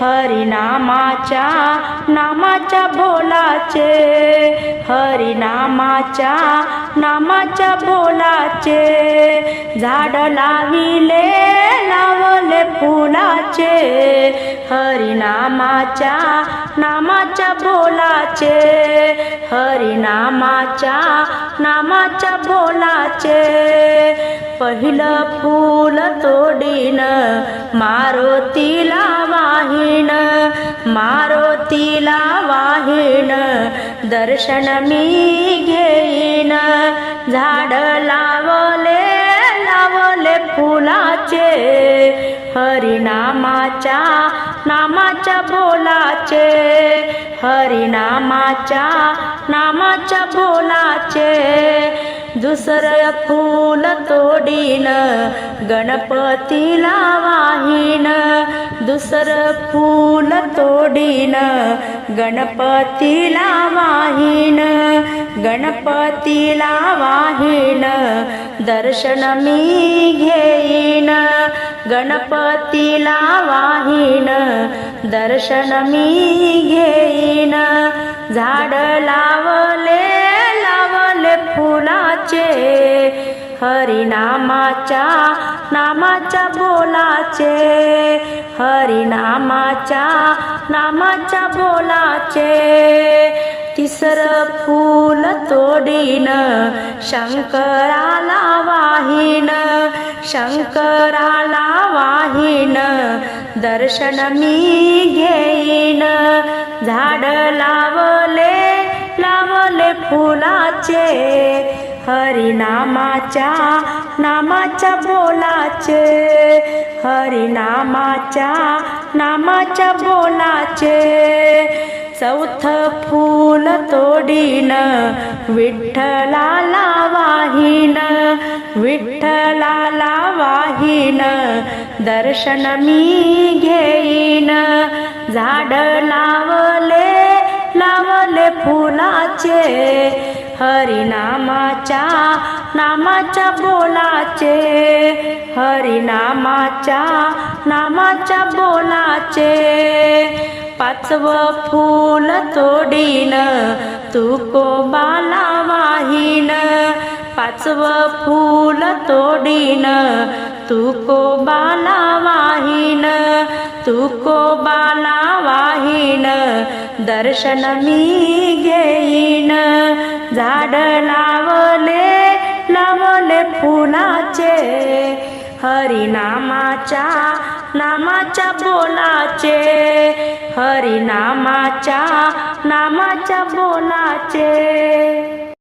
हरिनामाच्या नामाच्या बोलाचे. हरिनामाच्या नामाच्या बोलाचे. झाड लाविले लावले फुलाचे. हरिनामाच्या नामाच्या बोलाचे. हरिनामाच्या नामाच्या बोलाचे. पहिलं फूल तोडीन मारुतीला वाहिन मारुतीला वाहिन. दर्शन मी घेईन झाड लावले हरिनामाच्या नामाच्या बोलाचे. हरिनामाच्या नामाच्या बोलाचे. दुसरं फूल तोडीन गणपतीला वाहिन. दुसरं फूल तोडीन गणपतीला वाहिन. गणपतीला वाहिन. दर्शन मी घेईन. गणपतीला वाहीन दर्शन मी घेईन. झाड लावले लावले फुलाचे हरिनामाच्या नामाच्या बोलाचे. हरिनामाच्या नामाच्या बोलाचे. तिसरं फूल तोडीन शंकराला वाहिन. शंकराला वाहिन दर्शन मी घेईन. झाड लावले लावले फुलाचे हरिनामाच्या नामाच्या बोलाचे. हरिनामाच्या नामाच्या बोलाचे. चौथ फूल तोडीन विठ्ठलाला वाहिन विठ्ठलाला वाहिन दर्शन मी घेईन. झाड लावले लावले फुलाचे हरिनामाच्या नामाच्या बोलाचे. हरिनामाच्या नामाच्या बोलाचे. पाचवं फूल तोडीन तू कोबाला वाहिन. पाचवं फूल तोडीन तू कोबाला वाहिन. तू कोबाला वाहिन दर्शन मी घेईन. झाड लावले लावले फुलाचे हरिनामाच्या नामाच्या बोलाचे. हरिनामाच्या नामाच्या बोलाचे.